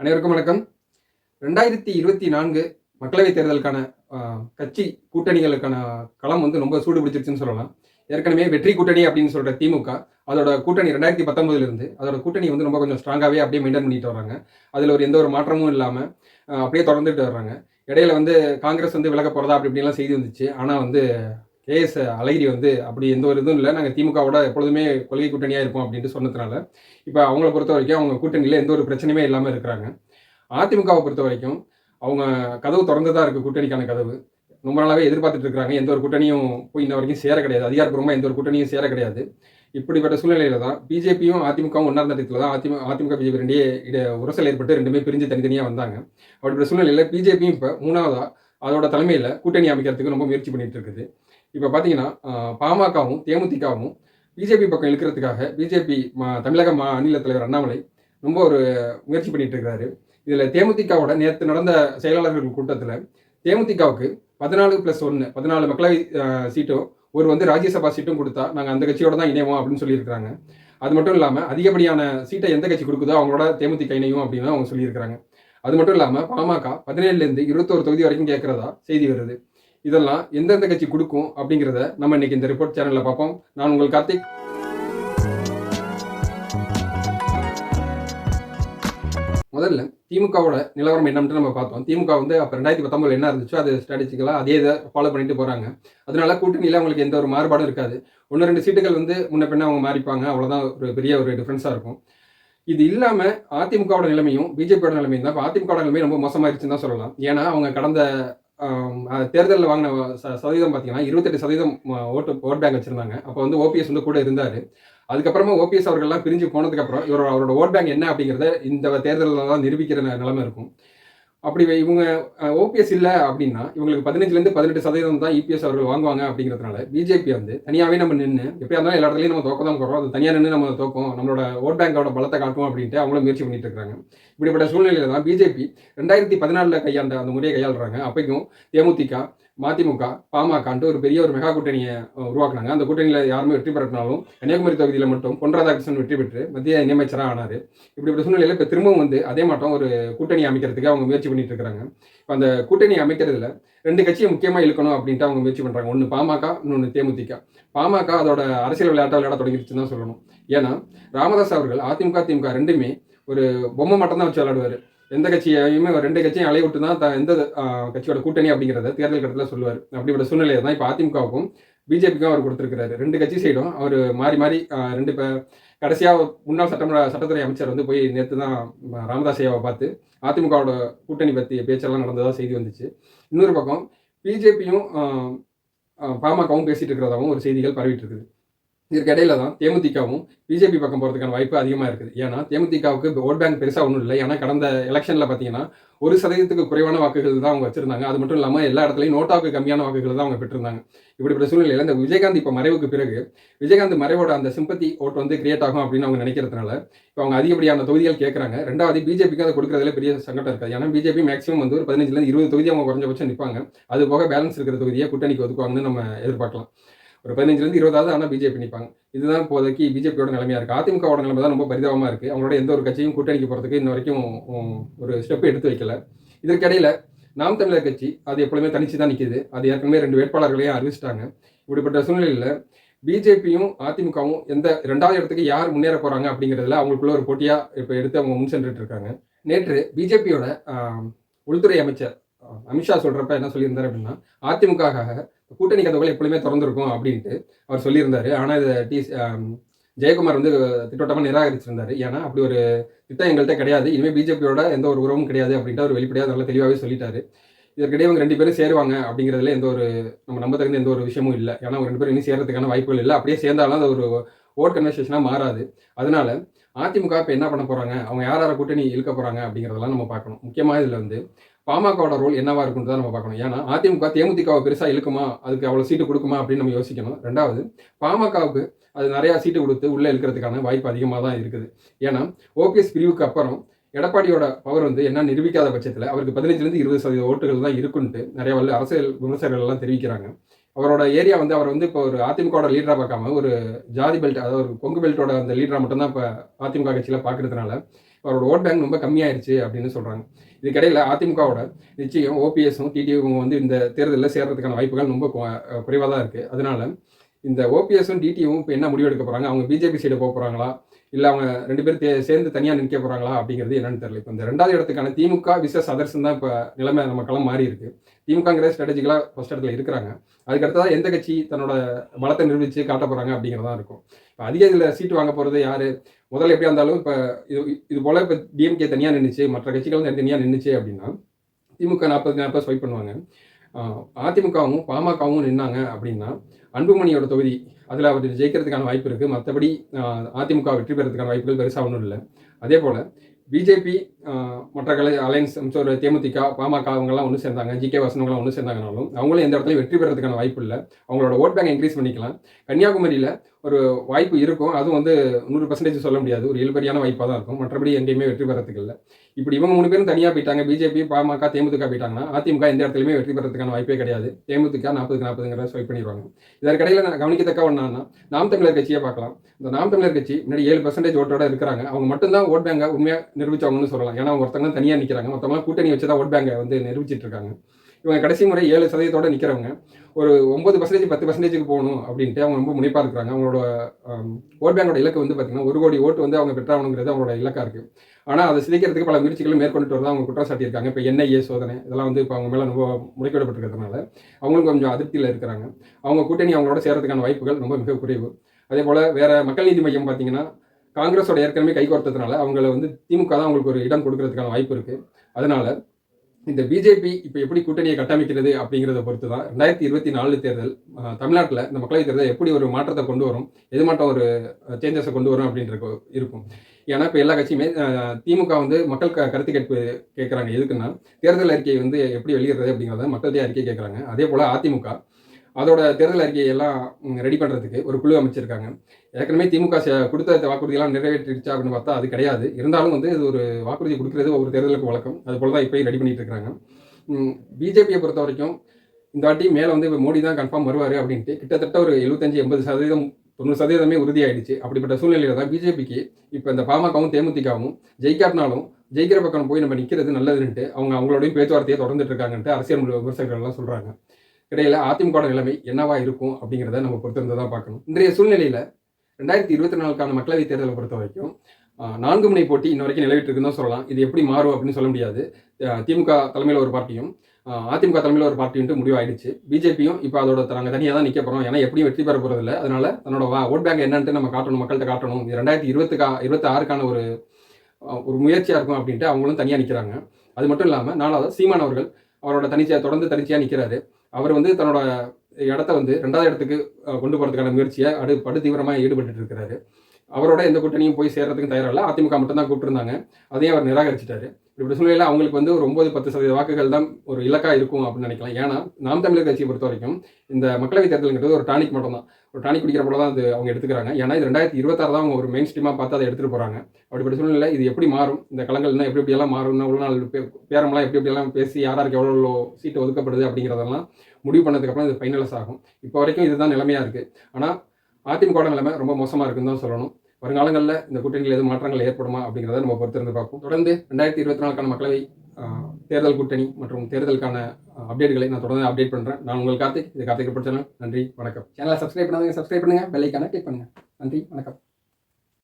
அனைவருக்கும் வணக்கம். ரெண்டாயிரத்தி இருபத்தி நான்கு மக்களவைத் தேர்தலுக்கான கட்சி கூட்டணிகளுக்கான களம் வந்து ரொம்ப சூடு பிடிச்சிருச்சுன்னு சொல்லலாம். ஏற்கனவே வெற்றி கூட்டணி அப்படின்னு சொல்ற திமுக அதோட கூட்டணி ரெண்டாயிரத்தி பத்தொன்பதுல இருந்து அதோட கூட்டணி வந்து ரொம்ப கொஞ்சம் ஸ்ட்ராங்காகவே அப்படியே மெயின்டைன் பண்ணிட்டு வராங்க அதில் ஒரு எந்த ஒரு மாற்றமும் இல்லாமல் அப்படியே தொடர்ந்துட்டு வர்றாங்க. இடையில வந்து காங்கிரஸ் வந்து விலக போறதா அப்படி இப்படிலாம் செய்தி வந்துச்சு. ஆனால் வந்து கேஎஸ் அழகிரி வந்து அப்படி எந்த ஒரு இதுவும் இல்லை. நாங்கள் திமுகவோட எப்பொழுதுமே கொள்கை கூட்டணியாக இருப்போம் அப்படின்ட்டு சொன்னதுனால இப்போ அவங்கள பொறுத்த வரைக்கும் அவங்க கூட்டணியில் எந்த ஒரு பிரச்சனையுமே இல்லாமல் இருக்கிறாங்க. அதிமுகவை பொறுத்த வரைக்கும் அவங்க கதவு திறந்து தான் இருக்குது கூட்டணிக்கான கதவு. ரொம்ப நாளாகவே எதிர்பார்த்துட்டு இருக்கிறாங்க. எந்த ஒரு கூட்டணியும் போய் இன்ன வரைக்கும் சேர கிடையாது. அதிகாரப்பூர்வமாக எந்த ஒரு கூட்டணியும் சேர கிடையாது. இப்படிப்பட்ட சூழ்நிலையில தான் பிஜேபியும் அதிமுகவும் ஒன்றா இடத்துல தான் அதிமுக அதிமுக பிஜேபி ரெண்டே இட உரசல் ஏற்பட்டு ரெண்டுமே பிரிஞ்சு தனித்தனியாக வந்தாங்க. அப்படிப்பட்ட சூழ்நிலையில் பிஜேபியும் இப்போ மூணாவதாக அதோட தலைமையில் கூட்டணி அமைக்கிறதுக்கு ரொம்ப முயற்சி பண்ணிட்டு இருக்குது. இப்போ பார்த்தீங்கன்னா பாமகவும் தேமுதிகவும் பிஜேபி பக்கம் இழுக்கிறதுக்காக பிஜேபி தமிழக மாநில தலைவர் அண்ணாமலை ரொம்ப ஒரு முயற்சி பண்ணிட்டு இருக்கிறாரு இதில் தேமுதிகவோட நேற்று நடந்த செயலாளர்கள் கூட்டத்தில் தேமுதிகவுக்கு பதினாலு ப்ளஸ் ஒன்று பதினாலு மக்களவை சீட்டும் ஒரு வந்து ராஜ்யசபா சீட்டும் கொடுத்தா நாங்கள் அந்த கட்சியோட தான் இணைவோம் அப்படின்னு சொல்லியிருக்கிறாங்க. அது மட்டும் இல்லாமல் அதிகப்படியான சீட்டை எந்த கட்சி கொடுக்குதோ அவங்களோட தேமுதிக இணையும் அப்படின்னு அவங்க சொல்லியிருக்காங்க அது மட்டும் இல்லாமல் பாமக பதினேழுலேருந்து இருபத்தோரு தொகுதி வரைக்கும் கேட்குறதா செய்தி வருது. இதெல்லாம் எந்தெந்த கட்சி கொடுக்கும் அப்படிங்கிறத நம்ம இன்னைக்கு இந்த ரிப்போர்ட் சேனலில் பார்ப்போம். நான் உங்கள் கார்த்திக். முதல்ல திமுகவோட நிலவரம் என்னன்னு நம்ம பார்த்தோம். திமுக வந்து அப்போ ரெண்டாயிரத்தி பத்தொம்பதுல என்ன இருந்துச்சோ அது ஸ்ட்ராட்டஜிக்கலாக அதே இதை ஃபாலோ பண்ணிட்டு போகிறாங்க அதனால கூட்டணியில் அவங்களுக்கு எந்த ஒரு மாறுபாடும் இருக்காது. ஒன்று ரெண்டு சீட்டுகள் வந்து முன்ன பின்ன அவங்க மாறிப்பாங்க. அவ்வளோதான் ஒரு பெரிய ஒரு டிஃப்ரென்ஸாக இருக்கும். இது இல்லாமல் அதிமுகவோட நிலைமையும் பிஜேபியோட நிலைமையும் தான். இப்போ அதிமுகவோட நிலைமை ரொம்ப மோசமாயிருச்சுன்னு தான் சொல்லலாம். ஏன்னா அவங்க கடந்த தேர்தலில் வாங்கின ச- சதவீதம் பார்த்தீங்கன்னா இருபத்தெட்டு சதவீதம் ஓட்டு ஓட் பேங்க் வச்சிருந்தாங்க. அப்போ வந்து ஓபிஎஸ் வந்து கூட இருந்தார். அதுக்கப்புறமா ஓபிஎஸ் அவர்கள்லாம் பிரிஞ்சு போனதுக்கப்புறம் இவரோட அவரோட ஓட் பேங்க் என்ன அப்படிங்கிறத இந்த தேர்தலில் தான் நிரூபிக்கிற நிலைமை இருக்கும். அப்படி இவங்க ஓபிஎஸ் இல்லை அப்படின்னா இவங்களுக்கு பதினஞ்சுலேருந்து பதினெட்டு சதவீதம் தான் இபிஎஸ் அவர்கள் வாங்குவாங்க அப்படிங்கிறதுனால பிஜேபி வந்து தனியாகவே நம்ம நின்று எப்படியா இருந்தாலும் எல்லா இடத்துலையும் நம்ம தோக்க தான் போகிறோம் அது தனியாக நின்று நம்ம தோக்கும். நம்மளோட ஓட் பேங்கோட பலத்தை காட்டுவோம் அப்படின்ட்டு அவங்களும் முயற்சி பண்ணிட்டு இருக்காங்க இப்படிப்பட்ட சூழ்நிலையில் தான் பிஜேபி ரெண்டாயிரத்தி பதினாலில் கையாண்ட அந்த முறையை கையாளுறாங்க. அப்பைக்கும் தேமுதிக மதிமுக பாமகன்ட்டு ஒரு பெரிய ஒரு மெகா கூட்டணியை உருவாக்குனாங்க. அந்த கூட்டணியில் யாருமே வெற்றி பெறட்டினாலும் கன்னியாகுமரி தொகுதியில் மட்டும் பொன் ராதாகிருஷ்ணன் வெற்றி பெற்று மத்திய இணையமைச்சராக ஆனார். இப்படிப்பட்ட சூழ்நிலையில் இப்போ திரும்பவும் வந்து அதே மாட்டம் ஒரு கூட்டணி அமைக்கிறதுக்கு அவங்க முயற்சி பண்ணிட்டு இருக்காங்க. இப்போ அந்த கூட்டணி அமைக்கிறதுல ரெண்டு கட்சியை முக்கியமாக இழுக்கணும் அப்படின்ட்டு அவங்க முயற்சி பண்ணுறாங்க ஒன்று பாமக இன்னொன்று தேமுதிக. பாமக அதோட அரசியல் விளையாட்டை விளையாட தொடங்கிடுச்சுன்னு தான் சொல்லணும். ஏன்னா ராமதாஸ் அவர்கள் அதிமுக திமுக ரெண்டுமே ஒரு பொம்மை மட்டும் தான் வச்சு விளையாடுவார். எந்த கட்சியையுமே ரெண்டு கட்சியும் அலைய விட்டு தான் எந்த கட்சியோட கூட்டணி அப்படிங்கிறத தேர்தல் கட்டத்தில் சொல்லுவார். அப்படிப்பட்ட சூழ்நிலையை தான் இப்போ அதிமுகவுக்கும் பிஜேபிக்கும் அவர் கொடுத்துருக்கிறாரு. ரெண்டு கட்சி சைடும் அவர் மாறி மாறி ரெண்டு இப்போ கடைசியாக முன்னாள் சட்டமன்ற சட்டத்துறை அமைச்சர் வந்து போய் நேற்று தான் ராமதாஸ் ஐயாவை பார்த்து அதிமுகவோட கூட்டணி பற்றி பேச்செல்லாம் நடந்ததாக செய்தி வந்துச்சு. இன்னொரு பக்கம் பிஜேபியும் பாமகவும் பேசிட்டு இருக்கிறதாகவும் ஒரு செய்திகள் பரவிட்டு இருக்குது. இதற்கிடையில தான் தேமுதிகவும் பிஜேபி பக்கம் போகிறதுக்கான வாய்ப்பு அதிகமாக இருக்குது. ஏன்னா தேமுதிகவுக்கு ஓட் பேங்க் பெருசாக ஒன்றும் இல்லை. ஏன்னா கடந்த எலெக்ஷனில் பார்த்தீங்கன்னா ஒரு சதவீதத்துக்கு குறைவான வாக்குகள் தான் அவங்க வச்சிருந்தாங்க. அது மட்டும் இல்லாமல் எல்லா இடத்துலையும் நோட்டாவுக்கு கம்மியான வாக்குகள் தான் அவங்க பெற்றிருந்தாங்க. இப்படிப்பட்ட சூழ்நிலையில் இந்த விஜயகாந்த் இப்போ மறைவுக்கு பிறகு விஜயகாந்த் மறைவோட அந்த சிம்பத்தி ஓட் வந்து கிரியேட் ஆகும் அப்படின்னு அவங்க நினைக்கிறதுனால இப்போ அவங்க அதிகப்படியான தொகுதிகள் கேட்குறாங்க ரெண்டாவது பிஜேபிக்கு அதை கொடுக்குறதுல பெரிய சங்கடம் இருக்காது. ஏன்னா பிஜேபி மேக்ஸிமம் வந்து ஒரு பதினஞ்சுலேருந்து இருபது தொகுதி அவங்க குறைஞ்சபட்சம் நிற்பாங்க அது போக பேலன்ஸ் இருக்கிற தொகுதியை கூட்டணிக்கு ஒதுக்குவாங்கன்னு நம்ம எதிர்பார்க்கலாம். ஒரு பதினஞ்சுலேருந்து இருபதாவது ஆனால் பிஜேபி நிற்பாங்க இதுதான் இப்போதைக்கு பிஜேபியோட நிலைமையாக இருக்குது அதிமுகவோட நிலைமை தான் ரொம்ப பரிதாபமாக இருக்குது அவங்களோட எந்த ஒரு கட்சியும் கூட்டணிக்கு போகிறதுக்கு இன்ன வரைக்கும் ஒரு ஸ்டெப் எடுத்து வைக்கல. இதற்கிடையில் நாம் தமிழர் கட்சி அது எப்பொழுதுமே தனிச்சு தான் நிற்கிது அது ஏற்கனவே ரெண்டு வேட்பாளர்களையும் அறிவிச்சிட்டாங்க. இப்படிப்பட்ட சூழ்நிலையில் பிஜேபியும் அதிமுகவும் எந்த ரெண்டாவது இடத்துக்கு யார் முன்னேற போகிறாங்க அப்படிங்கிறதுல அவங்களுக்குள்ள ஒரு போட்டியாக இப்போ எடுத்து அவங்க முன் சென்றுட்டு இருக்காங்க. நேற்று பிஜேபியோட உள்துறை அமைச்சர் அமித்ஷா சொல்றப்ப என்ன சொல்லியிருந்தார் அப்படின்னா அதிமுகவுக்காக கூட்டணி கதவுகள் எப்பொழுதுமே திறந்திருக்கும் அப்படின்ட்டு அவர் சொல்லியிருந்தாரு. ஆனால் இதை டி ஜெயக்குமார் வந்து திட்டவட்டமாக நிராகரிச்சிருந்தாரு. ஏன்னா அப்படி ஒரு திட்டம் எங்கள்கிட்ட கிடையாது. இனிமேல் பிஜேபியோட எந்த ஒரு உறவும் கிடையாது அப்படின்ட்டு அவர் வெளிப்படையாக நல்லா தெளிவாகவே சொல்லிட்டாரு. இதற்கிடையே அவங்க ரெண்டு பேரும் சேருவாங்க அப்படிங்கிறதுல எந்த ஒரு நம்ம நம்ப தகுந்த எந்த ஒரு விஷயமும் இல்லை. ஏன்னா அவங்க ரெண்டு பேரும் இன்னும் சேர்றதுக்கான வாய்ப்புகள் இல்லை. அப்படியே சேர்ந்தாலும் அது ஒரு ஓட் கன்வர்சேஷனாக மாறாது. அதனால அதிமுக இப்போ என்ன பண்ண போகிறாங்க அவங்க யார் யாரை கூட்டணி இழுக்க போகிறாங்க அப்படிங்கிறதெல்லாம் நம்ம பார்க்கணும். முக்கியமாக இதில் வந்து பாமகவோட ரோல் என்னவா இருக்குன்னு தான் நம்ம பார்க்கணும். ஏன்னா அதிமுக தேமுதிகவை பெருசாக இழுக்குமா? அதுக்கு அவ்வளோ சீட்டு கொடுக்குமா? அப்படின்னு நம்ம யோசிக்கணும். ரெண்டாவது பாமகவுக்கு அது நிறையா சீட்டு கொடுத்து உள்ளே இழுக்கிறதுக்கான வாய்ப்பு அதிகமாக தான் இருக்குது. ஏன்னா ஓபிஎஸ் பிரிவுக்கு அப்புறம் எடப்பாடியோட பவர் வந்து என்ன நிரூபிக்காத பட்சத்தில் அவருக்கு பதினஞ்சுலேருந்து இருபது சதவீத ஓட்டுகள் தான் இருக்குன்ட்டு நிறைய வல்ல அரசியல் விமர்சகர்கள் எல்லாம் தெரிவிக்கிறாங்க. அவரோட ஏரியா வந்து அவர் வந்து இப்போ ஒரு அதிமுகவோட லீடராக பார்க்காம ஒரு ஜாதி பெல்ட் அதாவது ஒரு கொங்கு பெல்ட்டோட அந்த லீடராக மட்டும்தான் இப்போ அதிமுக கட்சியில் பார்க்கறதுனால அவரோட ஓட் பேங்க் ரொம்ப கம்மியாயிருச்சு அப்படின்னு சொல்கிறாங்க இதுக்கிடையில் அதிமுகவோட நிச்சயம் ஓபிஎஸும் டிடியும் வந்து இந்த தேர்தலில் சேர்றதுக்கான வாய்ப்புகள் ரொம்ப குறைவாக தான் இருக்குது அதனால இந்த ஓபிஎஸும் டிடியும் இப்போ என்ன முடிவு எடுக்க போகிறாங்க அவங்க பிஜேபி சைடு போக போகிறாங்களா இல்லை அவங்க ரெண்டு பேரும் சேர்ந்து தனியாக நிற்க போகிறாங்களா அப்படிங்கிறது என்னன்னு தெரியல. இப்போ இந்த ரெண்டாவது இடத்துக்கான திமுக விசஸ் அதர்ஸ் தான் இப்போ நிலைமை நம்ம களம் மாறி இருக்கு. திமுகங்கிற ஸ்ட்ராட்டஜிக்கலாக ஃபர்ஸ்ட் இடத்துல இருக்கிறாங்க. அதுக்கடுத்ததான் எந்த கட்சி தன்னோட பலத்தை நிரூபித்து காட்ட போகிறாங்க அப்படிங்கிறதா இருக்கும். இப்போ அதிக இதில் சீட்டு வாங்க போகிறது யார்? முதல்ல எப்படியா இருந்தாலும் இப்போ இது இது போல் இப்போ டிஎம்கே தனியாக நின்றுச்சு மற்ற கட்சிகள் தனியாக நின்றுச்சு அப்படின்னா திமுக நாற்பது நாற்பது ஸ்வைப் பண்ணுவாங்க. அதிமுகவும் பாமகவும் நின்னாங்க அப்படின்னா அன்புமணியோட தொகுதி அதில் அவர் ஜெயிக்கிறதுக்கான வாய்ப்பு இருக்குது மற்றபடி அதிமுக வெற்றி பெறதுக்கான வாய்ப்புகள் பெருசாக ஒன்றும் இல்லை. அதே போல் பிஜேபி மற்ற கலை அலையன்ஸ் ஒரு தேமுதிக பாமக அவங்கெல்லாம் ஒன்று சேர்ந்தாங்க ஜிகே வசனங்களாம் ஒன்று சேர்ந்தாங்கனாலும் அவங்களும் எந்த இடத்துலையும் வெற்றி பெறதுக்கான வாய்ப்பு இல்லை. அவங்களோட ஓட் பேங்க் இன்க்ரீஸ் பண்ணிக்கலாம். கன்னியாகுமரியில் ஒரு வாய்ப்பு இருக்கும். அதுவும் வந்து நூறு பர்சன்டேஜ் சொல்ல முடியாது. ஒரு இயல்பரியான வாய்ப்பாக தான் இருக்கும். மற்றபடி எங்கேயுமே வெற்றி பெறதுக்கு இல்லை. இப்படி இவங்க மூணு பேரும் தனியாக போயிட்டாங்க. பிஜேபி பாமக தேமுதிக போயிட்டாங்கன்னா அதிமுக எந்த இடத்துலையுமே வெற்றி பெறதுக்கான வாய்ப்பே கிடையாது. தேமுதிக நாற்பதுக்கு நாற்பதுங்கிற ஸ்வைப் பண்ணிடுவாங்க. இதற்கிடையில் நான் கவனிக்கத்தக்க ஒன்றானா நாம் தமிழர் கட்சியை பார்க்கலாம். இந்த நாம் தமிழர் கட்சி முன்னாடி ஏழு பர்சன்டேஜ் ஓட்டோட இருக்கிறாங்க. அவங்க மட்டும்தான் ஓட் பேங்கை உண்மையாக நிரூபிச்சவங்கன்னு சொல்லலாம். ஏன்னா அவங்க ஒருத்தங்க தனியாக நிற்கிறாங்க மொத்தமாக கூட்டணி வச்சு தான் ஓட் பேங்கை வந்து நிரூபிச்சிட்டு இருக்காங்க. இவங்க கடைசி முறை ஏழு சதவீதத்தோட நிற்கிறவங்க ஒரு ஒன்பது பர்சன்டேஜ் பத்து பர்சன்டேஜுக்கு போகணும் அப்படின்ட்டு அவங்க ரொம்ப முனைப்பாக இருக்கிறாங்க. அவங்களோட ஓட் பேங்கோட இலக்கு வந்து பார்த்தீங்கன்னா ஒரு கோடி ஓட்டு வந்து அவங்க பெற்றாகணுங்கிறது அவங்களோட இலக்காக இருக்குது ஆனால் அதை சிதைக்கிறதுக்கு பல முயற்சிகளும் மேற்கொண்டு வரதான் அவங்க குற்றம் சாட்டியிருக்காங்க இப்போ என்ஐஏ சோதனை இதெல்லாம் வந்து இப்போ அவங்க மேலே ரொம்ப முறைக்கிடப்பட்டிருக்கிறதுனால அவங்களும் கொஞ்சம் அதிருப்தியில் இருக்கிறாங்க. அவங்க கூட்டணி அவங்களோட சேர்றதுக்கான வாய்ப்புகள் ரொம்ப மிக குறைவு. அதே போல் வேறு மக்கள் நீதி மையம் பார்த்தீங்கன்னா காங்கிரஸோட ஏற்கனவே கைகோர்த்ததுனால அவங்கள வந்து திமுக தான் அவங்களுக்கு ஒரு இடம் கொடுக்கறதுக்கான வாய்ப்பு இருக்குது அதனால இந்த பிஜேபி இப்போ எப்படி கூட்டணியை கட்டமைக்கிறது அப்படிங்கிறத பொறுத்து தான் ரெண்டாயிரத்தி இருபத்தி நாலு தேர்தல் தமிழ்நாட்டில் இந்த மக்களவைத் தேர்தல் எப்படி ஒரு மாற்றத்தை கொண்டு வரும் எது மாட்டம் ஒரு சேஞ்சஸை கொண்டு வரும் அப்படின்றது இருக்கும். ஏன்னா இப்போ எல்லா கட்சியுமே திமுக வந்து மக்கள் க கருத்து கேட்பு கேட்குறாங்க. எதுக்குன்னா தேர்தல் அறிக்கையை வந்து எப்படி வெளியிடுறது அப்படிங்கிறத மக்கள்கிட்ட அறிக்கை கேட்குறாங்க. அதே போல் அதிமுக அதோட தேர்தல் அறிக்கையெல்லாம் ரெடி பண்ணுறதுக்கு ஒரு குழு அமைச்சிருக்காங்க. ஏற்கனவே திமுக கொடுத்த வாக்குறுதியெல்லாம் நிறைவேற்றிடுச்சா அப்படின்னு பார்த்தா அது கிடையாது. இருந்தாலும் வந்து இது ஒரு வாக்குறுதி கொடுக்குறது ஒரு தேர்தலுக்கு வழக்கம். அது போல தான் இப்போயும் ரெடி பண்ணிட்டு இருக்கிறாங்க பிஜேபியை பொறுத்த வரைக்கும் இந்த வாட்டி மேலே வந்து இப்போ மோடி தான் கன்ஃபார்ம் வருவார் அப்படின்ட்டு கிட்டத்தட்ட ஒரு எழுபத்தஞ்சு எண்பது சதவீதம் தொண்ணூறு சதவீதமே உறுதியாயிடுச்சு. அப்படிப்பட்ட சூழ்நிலையில தான் பிஜேபிக்கு இப்போ இந்த பாமகவும் தேமுதிகவும் ஜெயிக்காட்டினாலும் ஜெயிக்கிற பக்கம் போய் நம்ம நிற்கிறது நல்லதுன்ட்டு அவங்க அவங்களோடையும் பேச்சுவார்த்தையை தொடர்ந்துட்டு இருக்காங்கன்ட்டு அரசியல் விமர்சகர்கள்லாம் சொல்கிறாங்க இடையில அதிமுக நிலைமை என்னவா இருக்கும் அப்படிங்கிறத நம்ம பொறுத்திருந்து தான் பார்க்கணும். இன்றைய சூழ்நிலையில ரெண்டாயிரத்தி இருபத்தி நாலுக்கான மக்களவைத் தேர்தலை பொறுத்த வரைக்கும் நான்கு முனை போட்டி இன்ன வரைக்கும் நிலவிட்டு இருக்குன்னு தான் சொல்லலாம். இது எப்படி மாறும் அப்படின்னு சொல்ல முடியாது. திமுக தலைமையில் ஒரு பார்ட்டியும் அதிமுக தலைமையில் ஒரு பார்ட்டின்ட்டு முடிவாயிடுச்சு. பிஜேபியும் இப்போ அதோட நாங்கள் தனியாக தான் நிற்க போகிறோம் ஏன்னா எப்படியும் வெற்றி பெற போகிறது இல்லை. அதனால தன்னோட வா ஓட் பேங்க் என்னன்ட்டு நம்ம காட்டணும் மக்கள்கிட்ட காட்டணும். இது ரெண்டாயிரத்தி இருபத்துக்கா இருபத்தி ஆறுக்கான ஒரு ஒரு முயற்சியாக இருக்கும் அப்படின்ட்டு அவங்களும் தனியாக நிற்கிறாங்க அது மட்டும் இல்லாமல் நாலாவது சீமான் அவர்கள் அவரோட தனிச்சையாக தொடர்ந்து தனிச்சையாக நிற்கிறாரு அவர் வந்து தன்னோட இடத்த வந்து ரெண்டாவது இடத்துக்கு கொண்டு போகிறதுக்கான முயற்சியை அடு படு தீவிரமாக ஈடுபட்டு இருக்கிறாரு. அவரோட எந்த கூட்டணியும் போய் சேர்றதுக்கு இல்லை. அதிமுக மட்டும்தான் கூப்பிட்டுருந்தாங்க. அதையும் அவர் நிராகரிச்சிட்டாரு. இப்படி சூழ்நிலையில் அவங்களுக்கு வந்து ஒரு ஒன்பது பத்து சதவீத வாக்குகள் தான் ஒரு இலக்கா இருக்கும் அப்படின்னு நினைக்கலாம். ஏன்னா நாம் தமிழர் கட்சியை பொறுத்த வரைக்கும் இந்த மக்களவைத் தேர்தலுங்கிறது ஒரு டானிக் மட்டும் தான் ஒரு டானிக் குடிக்கிற போல தான் அது அவங்க எடுத்துக்கிறாங்க. ஏன்னா இது ரெண்டாயிரத்தி இருபத்தாறு தான் அவங்க ஒரு மெயின் ஸ்ட்ரீமாக பார்த்து அதை எடுத்துகிட்டு போகிறாங்க அப்படிப்பட்ட சூழ்நிலை இது எப்படி மாறும்? இந்த களங்கள்னா எப்படி எப்படியெல்லாம் மாறும் இன்னும் உள்ள நாள் பேரம்லாம் பேரமெல்லாம் எப்படி எப்படியெல்லாம் பேசி யார் எவ்வளோ எவ்வளோ சீட்டு ஒதுக்கப்படுது அப்படிங்கிறதெல்லாம் முடிவு பண்ணதுக்கப்புறம் இது ஃபைனலைஸ் ஆகும். இப்போ வரைக்கும் இதுதான் நிலைமையாக இருக்குது ஆனால் அதிமுக நிலைமை ரொம்ப மோசமாக இருக்குன்னு தான் சொல்லணும். வருங்காலங்களில் இந்த கூட்டணியில் எதுவும் மாற்றங்கள் ஏற்படுமா அப்படிங்கிறத நம்ம பொறுத்திருந்து பார்ப்போம். தொடர்ந்து ரெண்டாயிரத்தி இருபத்தி நாலுக்கான மக்களவை தேர்தல் கூட்டணி மற்றும் தேர்தலுக்கான அப்டேட்களை நான் தொடர்ந்து அப்டேட் பண்ணுறேன் நான் உங்கள் கார்த்திக் இது கார்த்திக் சேனல் நன்றி வணக்கம். சேனலை சப்ஸ்கிரைப் பண்ணாதீங்க சப்ஸ்கிரைப் பண்ணுங்கள் பெல்லைக்கான கிளிக் பண்ணுங்கள் நன்றி வணக்கம்.